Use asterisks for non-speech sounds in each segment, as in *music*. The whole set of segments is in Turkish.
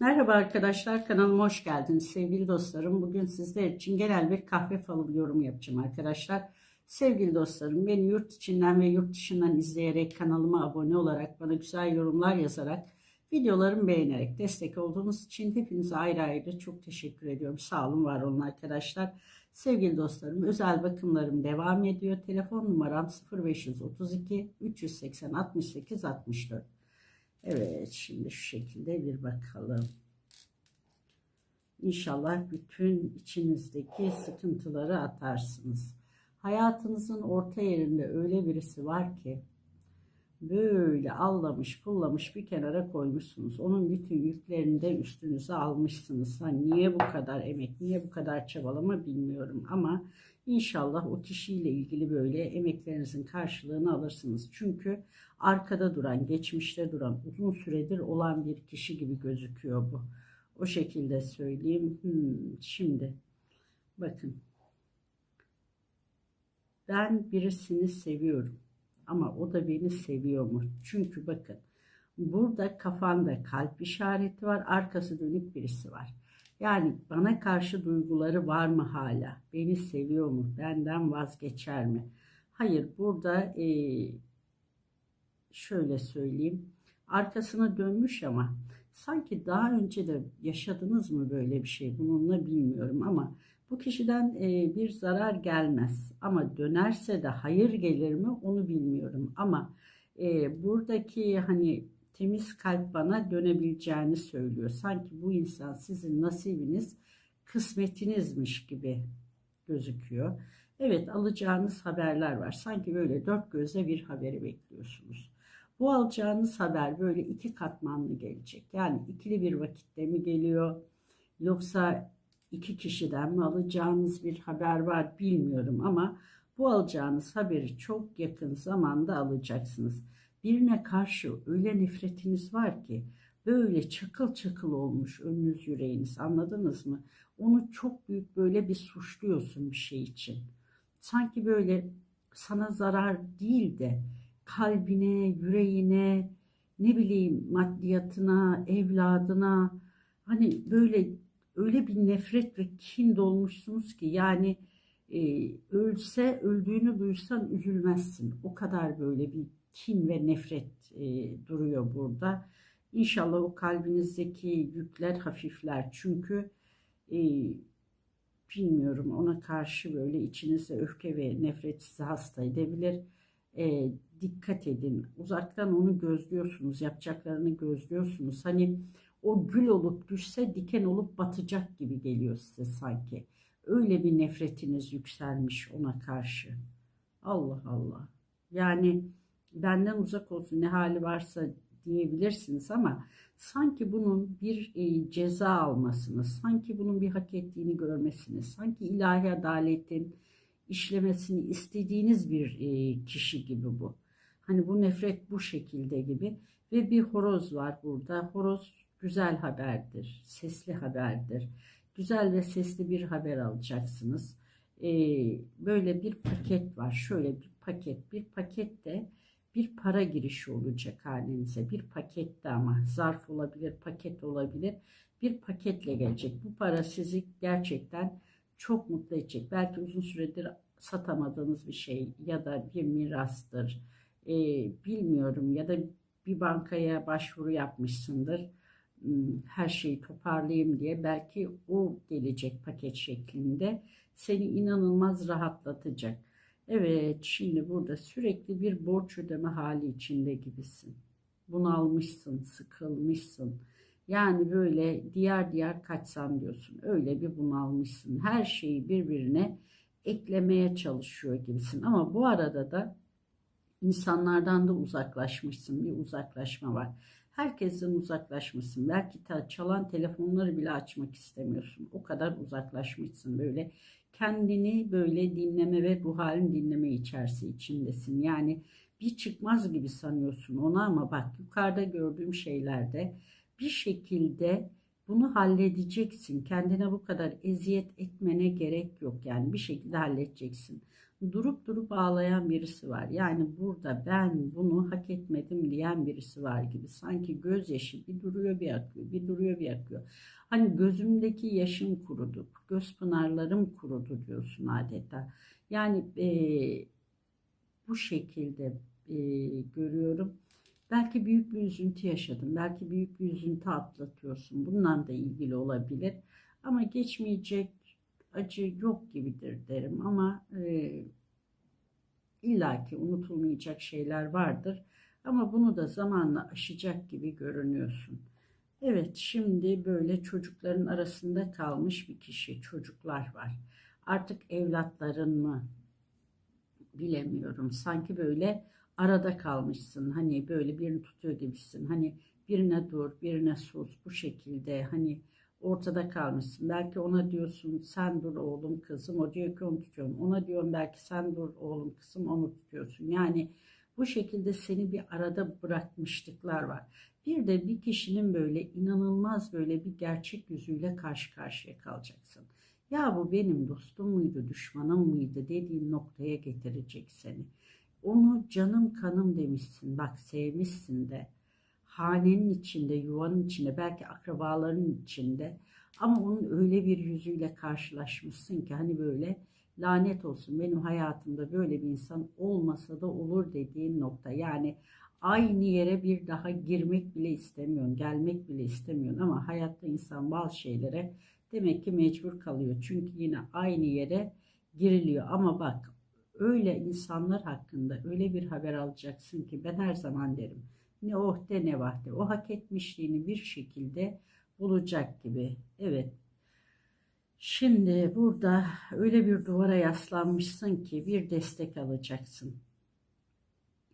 Merhaba arkadaşlar kanalıma hoş geldiniz sevgili dostlarım. Bugün sizler için genel bir kahve falı yorum yapacağım arkadaşlar. Sevgili dostlarım beni yurt içinden ve yurt dışından izleyerek kanalıma abone olarak bana güzel yorumlar yazarak videolarımı beğenerek destek olduğunuz için hepinize ayrı ayrı çok teşekkür ediyorum. Sağ olun var olun arkadaşlar. Sevgili dostlarım özel bakımlarım devam ediyor. Telefon numaram 0532 380 68 64. Evet şimdi şu şekilde bir bakalım. İnşallah bütün içinizdeki sıkıntıları atarsınız. Hayatınızın orta yerinde öyle birisi var ki böyle allamış pullamış bir kenara koymuşsunuz. Onun bütün yüklerini de üstünüze almışsınız. Ha, niye bu kadar emek, niye bu kadar çabalama bilmiyorum ama inşallah o kişiyle ilgili böyle emeklerinizin karşılığını alırsınız. Çünkü arkada duran, geçmişte duran, uzun süredir olan bir kişi gibi gözüküyor bu. O şekilde söyleyeyim. Hmm, şimdi bakın ben birisini seviyorum ama o da beni seviyor mu? Çünkü bakın burada kafanda kalp işareti var, arkası dönük birisi var. Yani bana karşı duyguları var mı hala? Beni seviyor mu? Benden vazgeçer mi? Hayır burada e, şöyle söyleyeyim. Arkasına dönmüş ama sanki daha önce de yaşadınız mı böyle bir şey bununla bilmiyorum ama bu kişiden e, bir zarar gelmez ama dönerse de hayır gelir mi onu bilmiyorum ama e, buradaki hani temiz kalp bana dönebileceğini söylüyor. Sanki bu insan sizin nasibiniz kısmetinizmiş gibi gözüküyor. Evet alacağınız haberler var. Sanki böyle dört gözle bir haberi bekliyorsunuz. Bu alacağınız haber böyle iki katmanlı gelecek. Yani ikili bir vakitte mi geliyor? Yoksa iki kişiden mi alacağınız bir haber var bilmiyorum ama bu alacağınız haberi çok yakın zamanda alacaksınız. Birine karşı öyle nefretiniz var ki böyle çakıl çakıl olmuş önünüz yüreğiniz anladınız mı? Onu çok büyük böyle bir suçluyorsun bir şey için. Sanki böyle sana zarar değil de kalbine, yüreğine, ne bileyim maddiyatına, evladına hani böyle öyle bir nefret ve kin dolmuşsunuz ki yani e, ölse öldüğünü duysan üzülmezsin. O kadar böyle bir kin ve nefret e, duruyor burada. İnşallah o kalbinizdeki yükler hafifler. Çünkü e, bilmiyorum ona karşı böyle içinizde öfke ve nefret sizi hasta edebilir. E, dikkat edin. Uzaktan onu gözlüyorsunuz. Yapacaklarını gözlüyorsunuz. Hani o gül olup düşse diken olup batacak gibi geliyor size sanki. Öyle bir nefretiniz yükselmiş ona karşı. Allah Allah. Yani benden uzak olsun ne hali varsa diyebilirsiniz ama sanki bunun bir e, ceza almasını, sanki bunun bir hak ettiğini görmesini, sanki ilahi adaletin işlemesini istediğiniz bir e, kişi gibi bu. Hani bu nefret bu şekilde gibi ve bir horoz var burada. Horoz güzel haberdir, sesli haberdir. Güzel ve sesli bir haber alacaksınız. Ee, böyle bir paket var. Şöyle bir paket. Bir pakette bir para girişi olacak halinize. Bir pakette ama zarf olabilir, paket olabilir. Bir paketle gelecek. Bu para sizi gerçekten çok mutlu edecek. Belki uzun süredir satamadığınız bir şey ya da bir mirastır. Ee, bilmiyorum ya da bir bankaya başvuru yapmışsındır Hmm, her şeyi toparlayayım diye belki o gelecek paket şeklinde seni inanılmaz rahatlatacak. Evet şimdi burada sürekli bir borç ödeme hali içinde gibisin. Bunalmışsın, sıkılmışsın. Yani böyle diğer diğer kaçsam diyorsun. Öyle bir bunalmışsın. Her şeyi birbirine eklemeye çalışıyor gibisin. Ama bu arada da insanlardan da uzaklaşmışsın. Bir uzaklaşma var herkesten uzaklaşmışsın. Belki çalan telefonları bile açmak istemiyorsun. O kadar uzaklaşmışsın böyle. Kendini böyle dinleme ve ruh halin dinleme içerisi içindesin. Yani bir çıkmaz gibi sanıyorsun ona ama bak yukarıda gördüğüm şeylerde bir şekilde bunu halledeceksin. Kendine bu kadar eziyet etmene gerek yok. Yani bir şekilde halledeceksin. Durup durup ağlayan birisi var. Yani burada ben bunu hak etmedim diyen birisi var gibi. Sanki gözyaşı bir duruyor bir akıyor, bir duruyor bir akıyor. Hani gözümdeki yaşım kurudu, göz pınarlarım kurudu diyorsun adeta. Yani e, bu şekilde e, görüyorum. Belki büyük bir üzüntü yaşadım. Belki büyük bir üzüntü atlatıyorsun. Bununla da ilgili olabilir. Ama geçmeyecek acı yok gibidir derim. Ama e, illaki unutulmayacak şeyler vardır. Ama bunu da zamanla aşacak gibi görünüyorsun. Evet, şimdi böyle çocukların arasında kalmış bir kişi, çocuklar var. Artık evlatların mı bilemiyorum. Sanki böyle arada kalmışsın. Hani böyle birini tutuyor gibisin. Hani birine dur, birine sus bu şekilde. Hani ortada kalmışsın. Belki ona diyorsun sen dur oğlum kızım. O diyor ki onu tutuyorum. Ona diyorum belki sen dur oğlum kızım onu tutuyorsun. Yani bu şekilde seni bir arada bırakmışlıklar var. Bir de bir kişinin böyle inanılmaz böyle bir gerçek yüzüyle karşı karşıya kalacaksın. Ya bu benim dostum muydu, düşmanım mıydı dediğin noktaya getirecek seni. Onu canım kanım demişsin, bak sevmişsin de. Hanenin içinde, yuvanın içinde, belki akrabaların içinde. Ama onun öyle bir yüzüyle karşılaşmışsın ki hani böyle lanet olsun benim hayatımda böyle bir insan olmasa da olur dediğin nokta. Yani aynı yere bir daha girmek bile istemiyorsun, gelmek bile istemiyorsun ama hayatta insan bazı şeylere demek ki mecbur kalıyor. Çünkü yine aynı yere giriliyor ama bak öyle insanlar hakkında öyle bir haber alacaksın ki ben her zaman derim ne oh de ne vah de o hak etmişliğini bir şekilde bulacak gibi. Evet Şimdi burada öyle bir duvara yaslanmışsın ki bir destek alacaksın.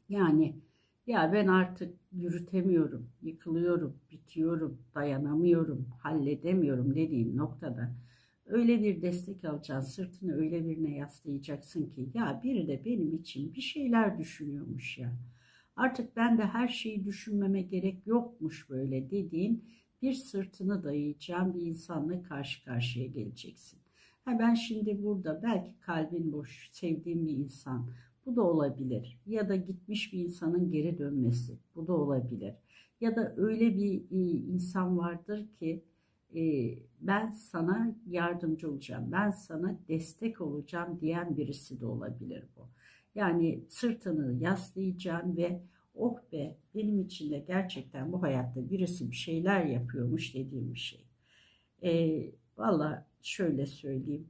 Yani ya ben artık yürütemiyorum, yıkılıyorum, bitiyorum, dayanamıyorum, halledemiyorum dediğin noktada öyle bir destek alacaksın, sırtını öyle birine yaslayacaksın ki ya biri de benim için bir şeyler düşünüyormuş ya. Artık ben de her şeyi düşünmeme gerek yokmuş böyle dediğin bir sırtını dayayacağın bir insanla karşı karşıya geleceksin. Ha ben şimdi burada belki kalbin boş, sevdiğim bir insan, bu da olabilir. Ya da gitmiş bir insanın geri dönmesi. Bu da olabilir. Ya da öyle bir e, insan vardır ki e, ben sana yardımcı olacağım. Ben sana destek olacağım diyen birisi de olabilir bu. Yani sırtını yaslayacağın ve oh be benim için de gerçekten bu hayatta birisi bir şeyler yapıyormuş dediğim bir şey. E, Valla şöyle söyleyeyim.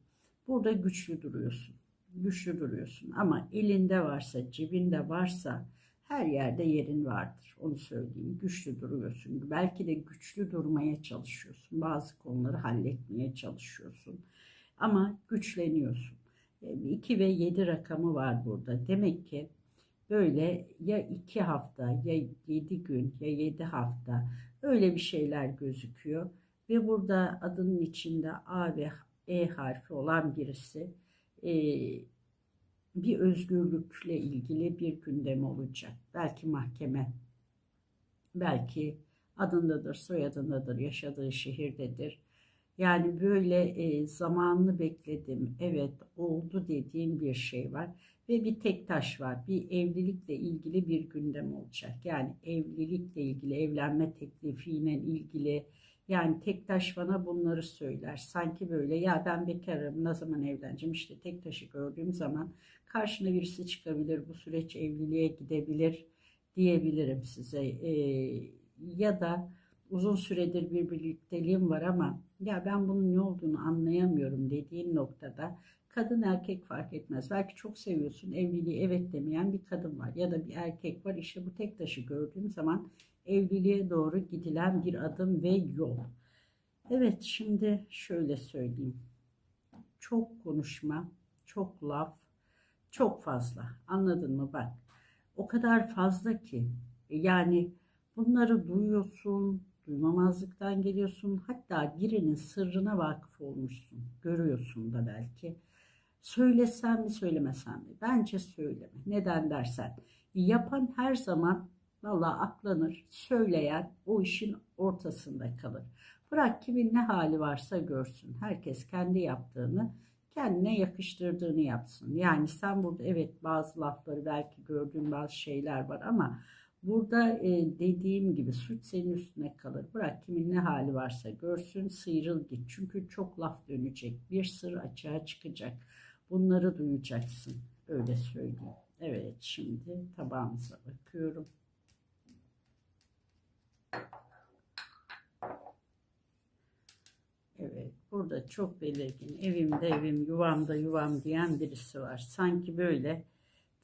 Burada güçlü duruyorsun güçlü duruyorsun. Ama elinde varsa, cebinde varsa her yerde yerin vardır. Onu söyleyeyim. Güçlü duruyorsun. Belki de güçlü durmaya çalışıyorsun. Bazı konuları halletmeye çalışıyorsun. Ama güçleniyorsun. 2 ve 7 rakamı var burada. Demek ki böyle ya 2 hafta ya 7 gün ya 7 hafta öyle bir şeyler gözüküyor. Ve burada adının içinde A ve E harfi olan birisi bir özgürlükle ilgili bir gündem olacak. Belki mahkeme, belki adındadır, soyadındadır, yaşadığı şehirdedir. Yani böyle e, zamanını bekledim, evet oldu dediğim bir şey var. Ve bir tek taş var, bir evlilikle ilgili bir gündem olacak. Yani evlilikle ilgili, evlenme teklifiyle ilgili, yani tek taş bana bunları söyler. Sanki böyle ya ben bekarım ne zaman evleneceğim işte tek taşı gördüğüm zaman karşına birisi çıkabilir. Bu süreç evliliğe gidebilir diyebilirim size. Ee, ya da uzun süredir bir birlikteliğim var ama ya ben bunun ne olduğunu anlayamıyorum dediğin noktada kadın erkek fark etmez. Belki çok seviyorsun evliliği evet demeyen bir kadın var ya da bir erkek var. İşte bu tek taşı gördüğüm zaman evliliğe doğru gidilen bir adım ve yol. Evet şimdi şöyle söyleyeyim. Çok konuşma, çok laf, çok fazla. Anladın mı bak. O kadar fazla ki yani bunları duyuyorsun, duymamazlıktan geliyorsun. Hatta birinin sırrına vakıf olmuşsun. Görüyorsun da belki. Söylesem mi söylemesem mi? Bence söyleme. Neden dersen yapan her zaman Valla aklanır, söyleyen o işin ortasında kalır. Bırak kimin ne hali varsa görsün. Herkes kendi yaptığını kendine yakıştırdığını yapsın. Yani sen burada evet bazı lafları belki gördüğün bazı şeyler var ama burada e, dediğim gibi suç senin üstüne kalır. Bırak kimin ne hali varsa görsün sıyrıl git. Çünkü çok laf dönecek. Bir sır açığa çıkacak. Bunları duyacaksın. Öyle söyleyeyim. Evet şimdi tabağımıza bakıyorum. Evet, burada çok belirgin. Evimde evim, yuvamda yuvam diyen birisi var. Sanki böyle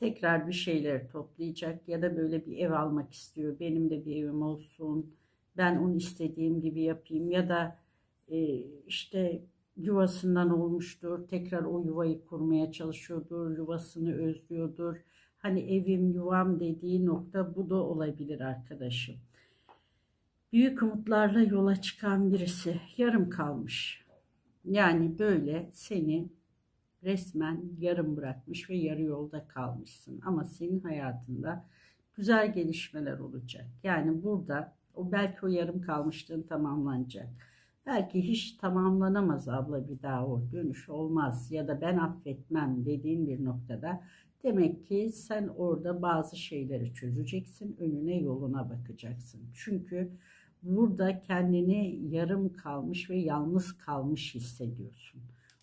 tekrar bir şeyler toplayacak ya da böyle bir ev almak istiyor. Benim de bir evim olsun. Ben onu istediğim gibi yapayım ya da e, işte yuvasından olmuştur. Tekrar o yuvayı kurmaya çalışıyordur. Yuvasını özlüyordur. Hani evim, yuvam dediği nokta bu da olabilir arkadaşım. Büyük umutlarla yola çıkan birisi yarım kalmış. Yani böyle seni resmen yarım bırakmış ve yarı yolda kalmışsın. Ama senin hayatında güzel gelişmeler olacak. Yani burada o belki o yarım kalmışlığın tamamlanacak. Belki hiç tamamlanamaz abla bir daha o dönüş olmaz ya da ben affetmem dediğin bir noktada demek ki sen orada bazı şeyleri çözeceksin önüne yoluna bakacaksın. Çünkü burada kendini yarım kalmış ve yalnız kalmış hissediyorsun.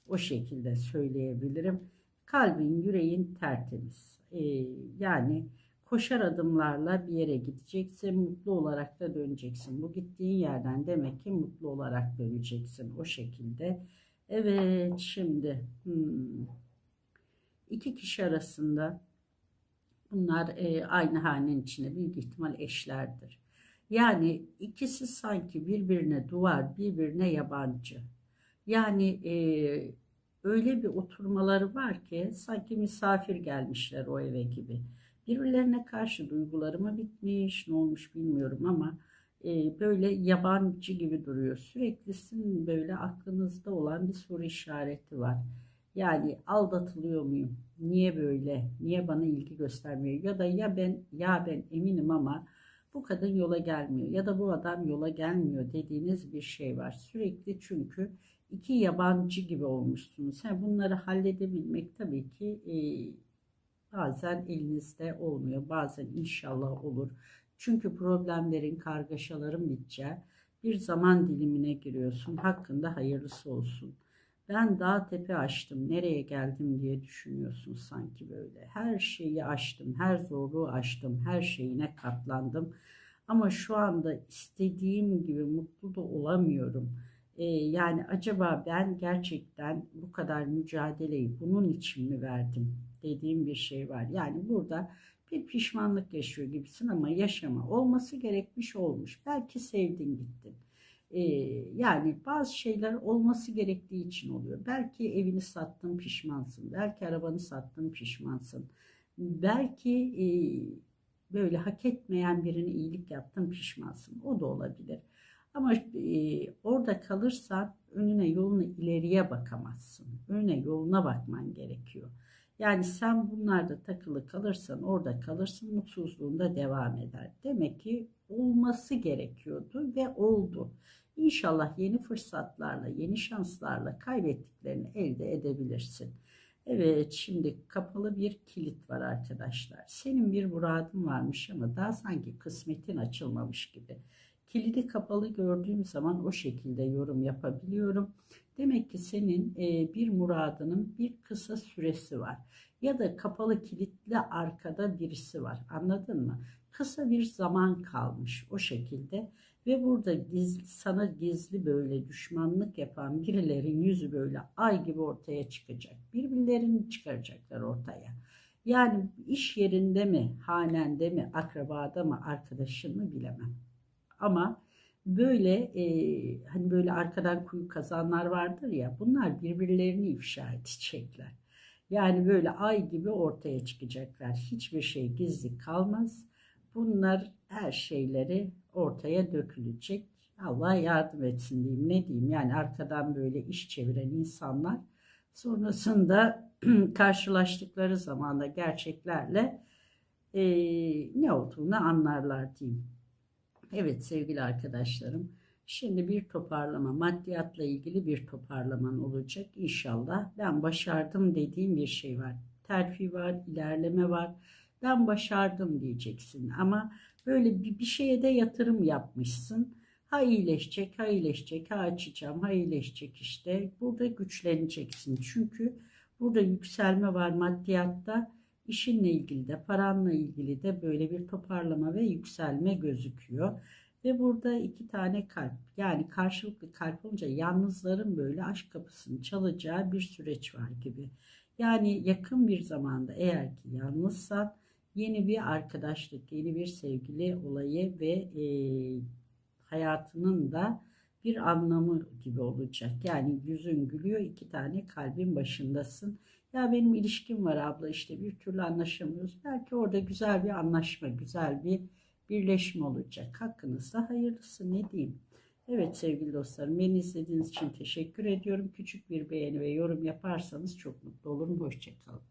O şekilde söyleyebilirim. Kalbin, yüreğin tertemiz. Ee, yani koşar adımlarla bir yere gideceksin, mutlu olarak da döneceksin. Bu gittiğin yerden demek ki mutlu olarak döneceksin o şekilde. Evet, şimdi hmm, iki kişi arasında bunlar e, aynı hanenin içinde büyük ihtimal eşlerdir. Yani ikisi sanki birbirine duvar, birbirine yabancı. Yani e, öyle bir oturmaları var ki sanki misafir gelmişler o eve gibi. Birbirlerine karşı duyguları mı bitmiş, ne olmuş bilmiyorum ama e, böyle yabancı gibi duruyor. Süreklisin böyle aklınızda olan bir soru işareti var. Yani aldatılıyor muyum? Niye böyle? Niye bana ilgi göstermiyor? Ya da ya ben ya ben eminim ama bu kadın yola gelmiyor ya da bu adam yola gelmiyor dediğiniz bir şey var. Sürekli çünkü iki yabancı gibi olmuşsunuz. Yani bunları halledebilmek tabii ki e, bazen elinizde olmuyor. Bazen inşallah olur. Çünkü problemlerin, kargaşaların biteceği bir zaman dilimine giriyorsun. Hakkında hayırlısı olsun. Ben dağ tepe aştım, nereye geldim diye düşünüyorsun sanki böyle. Her şeyi aştım, her zorluğu aştım, her şeyine katlandım. Ama şu anda istediğim gibi mutlu da olamıyorum. Ee, yani acaba ben gerçekten bu kadar mücadeleyi bunun için mi verdim dediğim bir şey var. Yani burada bir pişmanlık yaşıyor gibisin ama yaşama olması gerekmiş olmuş. Belki sevdin gittin. Ee, yani bazı şeyler olması gerektiği için oluyor. Belki evini sattın pişmansın. Belki arabanı sattın pişmansın. Belki e, böyle hak etmeyen birine iyilik yaptın pişmansın. O da olabilir. Ama e, orada kalırsan önüne yoluna ileriye bakamazsın. Önüne yoluna bakman gerekiyor. Yani sen bunlarda takılı kalırsan orada kalırsın mutsuzluğunda devam eder. Demek ki olması gerekiyordu ve oldu. İnşallah yeni fırsatlarla, yeni şanslarla kaybettiklerini elde edebilirsin. Evet şimdi kapalı bir kilit var arkadaşlar. Senin bir muradın varmış ama daha sanki kısmetin açılmamış gibi. Kilidi kapalı gördüğüm zaman o şekilde yorum yapabiliyorum. Demek ki senin e, bir muradının bir kısa süresi var. Ya da kapalı kilitli arkada birisi var. Anladın mı? Kısa bir zaman kalmış o şekilde. Ve burada gizli, sana gizli böyle düşmanlık yapan birilerin yüzü böyle ay gibi ortaya çıkacak. Birbirlerini çıkaracaklar ortaya. Yani iş yerinde mi, hanende mi, akrabada mı, arkadaşın mı bilemem. Ama böyle e, hani böyle arkadan kuyu kazanlar vardır ya bunlar birbirlerini ifşa edecekler. Yani böyle ay gibi ortaya çıkacaklar. Hiçbir şey gizli kalmaz. Bunlar her şeyleri ortaya dökülecek. Allah yardım etsin diyeyim ne diyeyim. Yani arkadan böyle iş çeviren insanlar sonrasında *clears throat* karşılaştıkları zamanda gerçeklerle e, ne olduğunu anlarlar diyeyim. Evet sevgili arkadaşlarım. Şimdi bir toparlama, maddiyatla ilgili bir toparlaman olacak inşallah. Ben başardım dediğim bir şey var. Terfi var, ilerleme var. Ben başardım diyeceksin ama böyle bir, bir şeye de yatırım yapmışsın. Ha iyileşecek, ha iyileşecek, ha açacağım, ha iyileşecek işte. Burada güçleneceksin. Çünkü burada yükselme var maddiyatta. İşinle ilgili de, paranla ilgili de böyle bir toparlama ve yükselme gözüküyor. Ve burada iki tane kalp yani karşılıklı kalp olunca yalnızların böyle aşk kapısını çalacağı bir süreç var gibi. Yani yakın bir zamanda eğer ki yalnızsan yeni bir arkadaşlık, yeni bir sevgili olayı ve e, hayatının da bir anlamı gibi olacak. Yani yüzün gülüyor, iki tane kalbin başındasın. Ya benim ilişkim var abla işte bir türlü anlaşamıyoruz. Belki orada güzel bir anlaşma, güzel bir birleşme olacak. Hakkınızda hayırlısı ne diyeyim. Evet sevgili dostlarım beni izlediğiniz için teşekkür ediyorum. Küçük bir beğeni ve yorum yaparsanız çok mutlu olurum. Hoşçakalın.